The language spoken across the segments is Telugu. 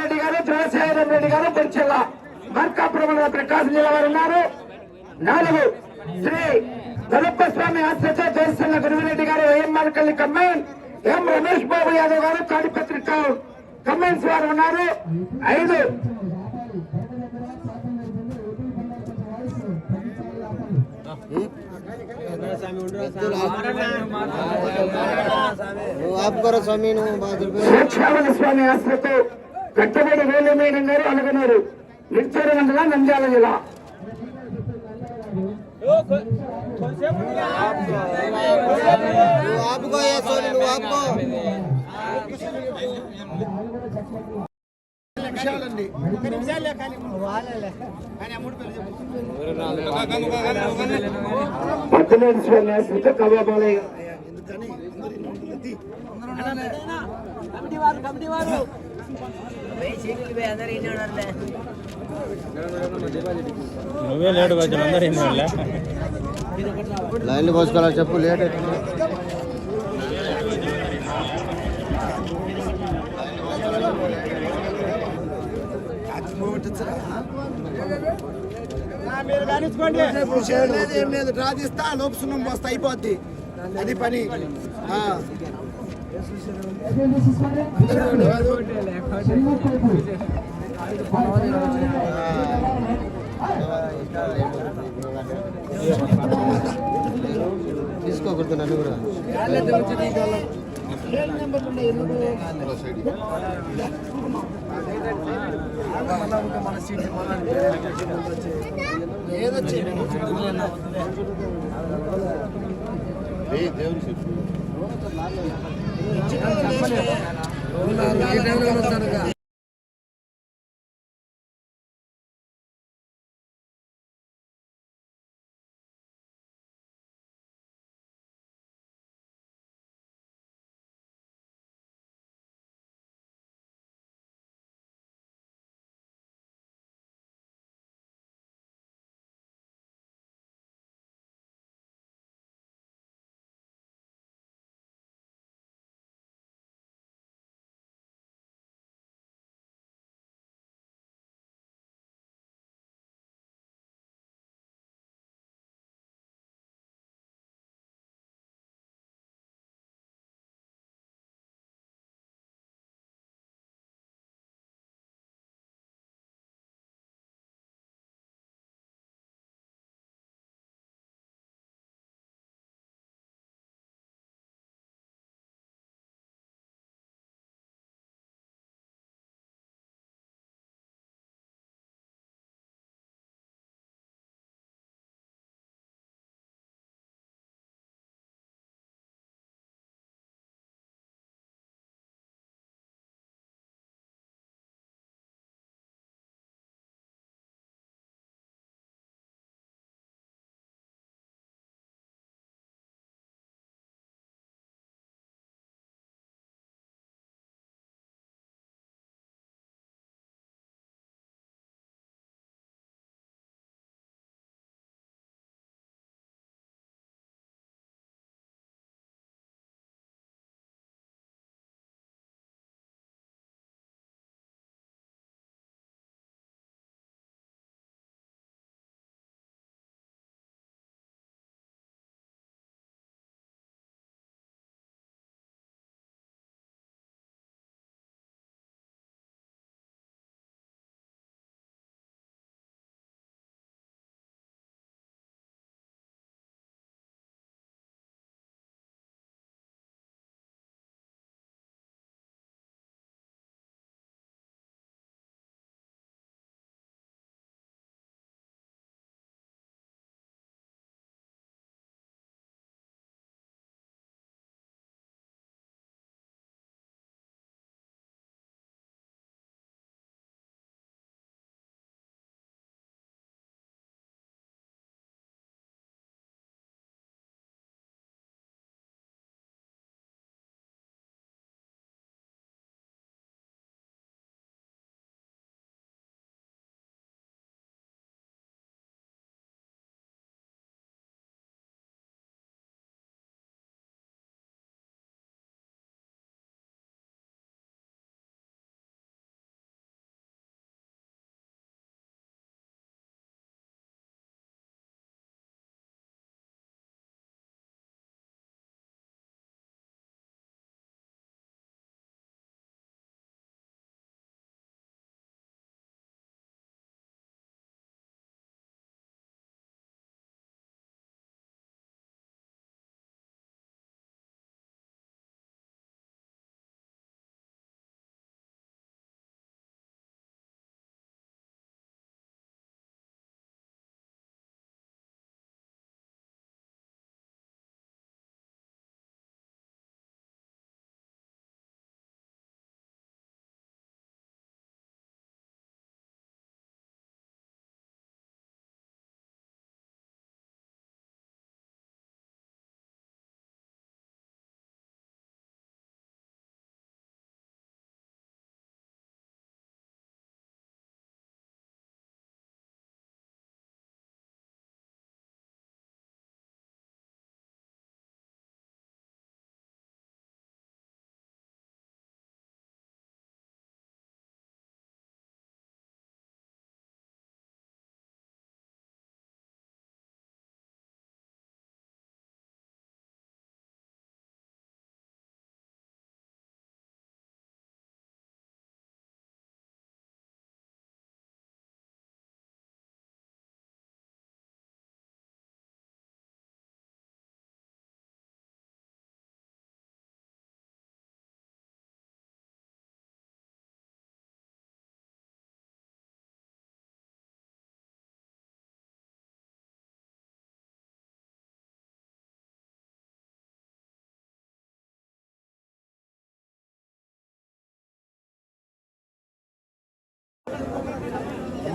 రెడ్డి గారు చంద్రశేఖర రెడ్డి గారు పొడిచెల్ల మార్కాపురం ప్రకాశం జిల్లా వారు ఉన్నారు. నాలుగు శ్రీ గణప స్వామి ఆశ్రత దేశంలో గురువిరెడ్డి గారు ఏం మరకల్లి కమ్మైన్ ఎం రమేష్ బాబు యాదవ్ గారు తాడిపత్రి టౌన్ కమ్మైన్స్ వారు ఉన్నారు. ఐదు నువ్వు ఆపుకోరా స్వామి నువ్వు బాగా దుర్పే గారు అనగనూరు నిర్చర మండలం నంద్యాల జిల్లా నువ్వు ఆపుకోయా స్వామి నువ్వు నువ్వే లేడు కొంచెం అందరూ ఏం లైన్లు పోసుకోవాలని చెప్పు లేట్ అవుతుంది ఏం లేదు రాజిస్తా లోపు సున్నం పోస్తా అయిపోద్ది. అది పని. ఆ. తీసుకోకూడదు నన్ను కూడా మన సీట్ ఏదొచ్చింది చెప్పు. చెప్పలేదు.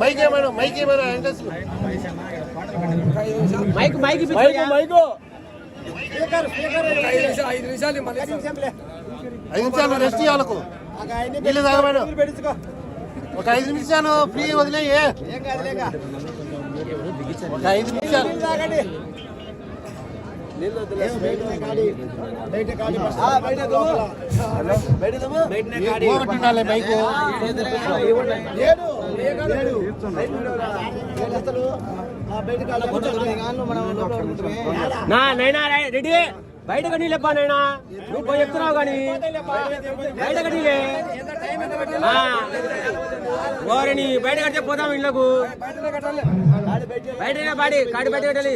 మైక్ ఏమైనా మైక్ ఏమైనా Venkatesh mike mike mike mike. ఐదు నిమిషాలు రెస్ట్ ఇవ్వాలకు నీళ్ళు తాగమను ఒక ఐదు నిమిషాలు ఫ్రీ వదిలేయి. ఒక ఐదు నిమిషాలు. నా నైనా రెడీ. బయటకు నీళ్ళప్పా నైనా నువ్వు పోయి చెప్తున్నావు కానీ. బయటకు నీళ్ళే ఓరని బయట కడితే పోదాం ఇళ్ళకు. బయట బాడి కాడి బయట కట్టాలి.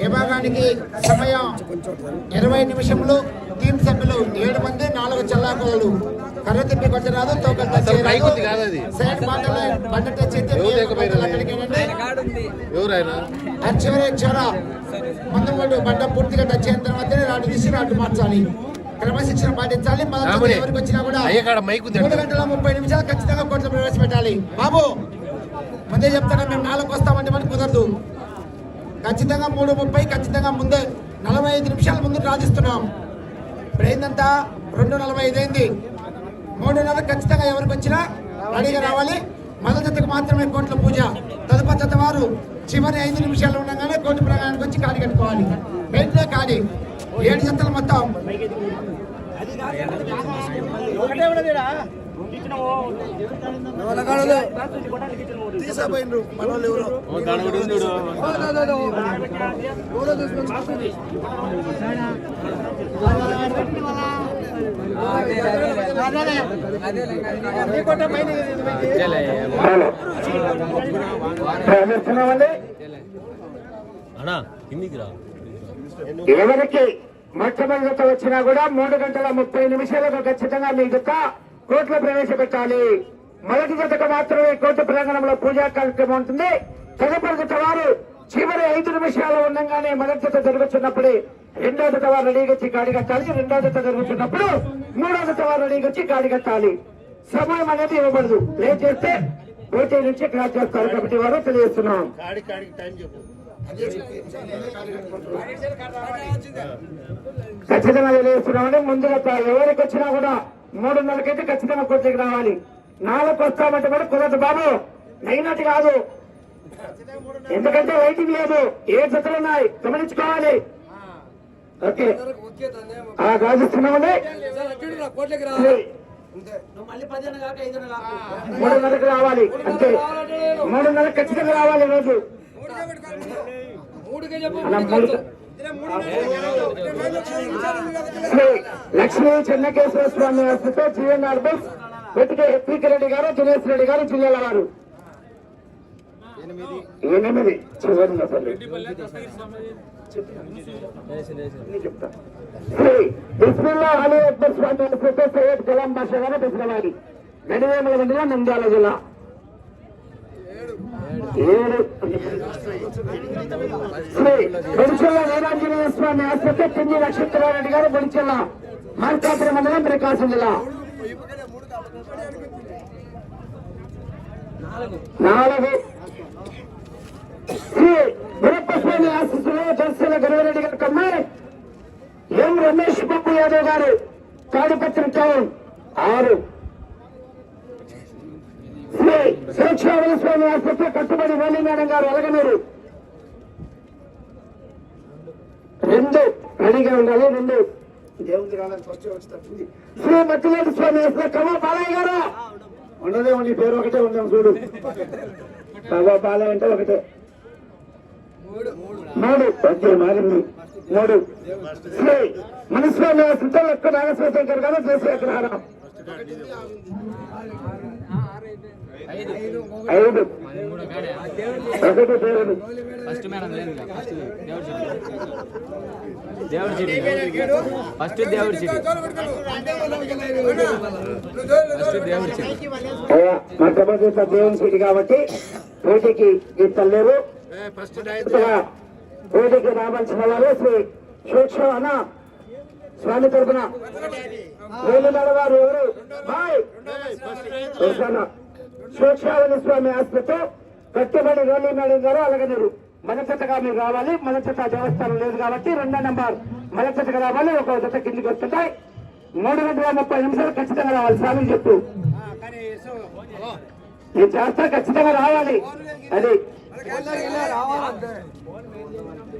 విభాగానికి సమయం? ఇరవై నిమిషములు టీం సభ్యులు ఏడు మంది నాలుగు చల్లాకులు కర్ర తిప్పి కొట్టరాదు చివరి చివర ముందు బండ పూర్తిగా టచ్ అయిన తర్వాతనే రాటు తీసి రాటు మార్చాలి. క్రమశిక్షణ పాటించాలి. మొదటి. ఎవరికి వచ్చినా కూడా మూడు గంటల ముప్పై నిమిషాలు ఖచ్చితంగా కోర్టులో ప్రవేశపెట్టాలి. బాబు ముందే చెప్తాను మేము నాలుగు వస్తామంటే మనకు కుదరదు. ఖచ్చితంగా మూడు ముప్పై ఖచ్చితంగా ముందే నలభై ఐదు నిమిషాల ముందు రాజిస్తున్నాం ఇప్పుడు ఏంటంతా రెండు నలభై ఐదు అయింది. మూడున్నర ఖచ్చితంగా ఎవరికి వచ్చినా రెడీగా రావాలి. మొదటి జతకు మాత్రమే కోట్ల పూజ. తదుపరి జత వారు చివరి ఐదు నిమిషాలు ఉండగానే కోర్టు ప్రయాణానికి వచ్చి కాడి కట్టుకోవాలి. వెంటనే కాడి ఏడు జతలు మొత్తం. తీసాపోయినరు మన వాళ్ళు ఎవరు హలో ప్రదర్శనమండి అన్నా కిందికి రా. ఎవరికి మొట్టమొదట వచ్చినా కూడా మూడు గంటల ముప్పై నిమిషాలకు ఖచ్చితంగా మీ జత కోర్టులో ప్రవేశపెట్టాలి. మొదటి జతకు మాత్రమే కోర్టు ప్రాంగణంలో పూజా కార్యక్రమం ఉంటుంది. తదుపరి జత వారు చివరి ఐదు నిమిషాలు ఉండగానే మొదటి జత జరుగుతున్నప్పుడే రెండో జత వారు రెడీగా వచ్చి గాడి కట్టాలి. రెండో జత జరుగుతున్నప్పుడు మూడో జత వారు రెడీగా వచ్చి గాడి కట్టాలి. సమయం అనేది ఇవ్వబడదు. లేట్ చేస్తే పోటీ నుంచి క్రాస్ చేస్తారు కాబట్టి వారు తెలియజేస్తున్నాం. ఖచ్చితంగా తెలియజేస్తున్నామని ముందుగా ఎవరికి వచ్చినా కూడా మూడున్నరకైతే ఖచ్చితంగా కొద్దికి రావాలి. నాలుగు వస్తామంటే కూడా కుదరదు బాబు. అయినట్టు కాదు. ఎందుకంటే లైటింగ్ లేదు. ఏ జతలు ఉన్నాయి? గమనించుకోవాలి. ఓకే. ఆ గాజుస్తున్నామని మూడున్నరకు రావాలి. అంతే. మూడున్నరకు ఖచ్చితంగా రావాలి రోజు మూడు శ్రీ లక్ష్మీ చెన్నకేశ్వర స్వామి వస్తుతో జీవన్ బస్ వెతికే పీకి రెడ్డి గారు దినేష్ రెడ్డి గారు జిల్లాల వారు. ఎనిమిది. చివరి చెప్తా. శ్రీ బిస్మిల్లా అలీ అక్బర్ స్వామి వస్తుతో సయ్యద్ కలాం బాషా గారు బిస్మిల్లాలి నడివేమల మండలం నంద్యాల జిల్లా. ఏడు. శ్రీ బొడిచెల్ల వీరాంజనేయ స్వామి ఆసుపత్రి పిండి నక్షత్రారెడ్డి గారు బొడిచెల్ల మార్కాపురం మండలం ప్రకాశం జిల్లా. నాలుగు. శ్రీ వీరప్ప స్వామి ఆశీస్సులో దర్శన గురువరెడ్డి గారి కమ్మాయి ఎం రమేష్ బాబు యాదవ్ గారు కాడిపత్రి టౌన్. ఆరు. శ్రీ సురక్షావళి స్వామి ఆసుపత్రి కట్టుబడి వేలి మేడం గారు అలగనూరు రెండు రెడీగా ఉండాలి రెండు. దేవుడి రాలని ఫస్ట్ శ్రీ మత్తిలేటి స్వామి ఆసుపత్రి. కమా బాలయ్య గారు? ఉండదే నీ పేరు ఒకటే ఉందాం చూడు. బాబా బాలయ్య అంటే ఒకటే. మూడు. ఓకే మారింది. మూడు. ఆసుపత్రి లెక్క నాగేశ్వర శంకర్ గారు చేసే అగ్రహారం ఐదు. ఒకటి దేవుడు. ఫస్ట్ మేడం లేదు ఫస్ట్ దేవుడి సిటీ దేవుడి సిటీ ఫస్ట్ దేవుడి సిటీ ఫస్ట్ దేవుడి సిటీ సీటు కాబట్టి పోటీకి ఇస్తలేరు. పోటీకి రావాల్సిన వారు శ్రీ సూక్ష్మ అన్న స్వామి తరపున. వేలుమల వారు ఎవరు? బాయ్. సూక్ష్మావళి స్వామి ఆస్తితో కట్టుబడి రోలి మేడం గారు అలాగన్నారు మనచతగా మీరు రావాలి. మనచత దేవస్థానం లేదు కాబట్టి రెండో నెంబర్ మనచతగా రావాలి. ఒక జత కిందికి వస్తుంటాయి. మూడు గంటల ముప్పై నిమిషాలు ఖచ్చితంగా రావాలి స్వామి చెప్పు. నేను చేస్తా ఖచ్చితంగా రావాలి. అది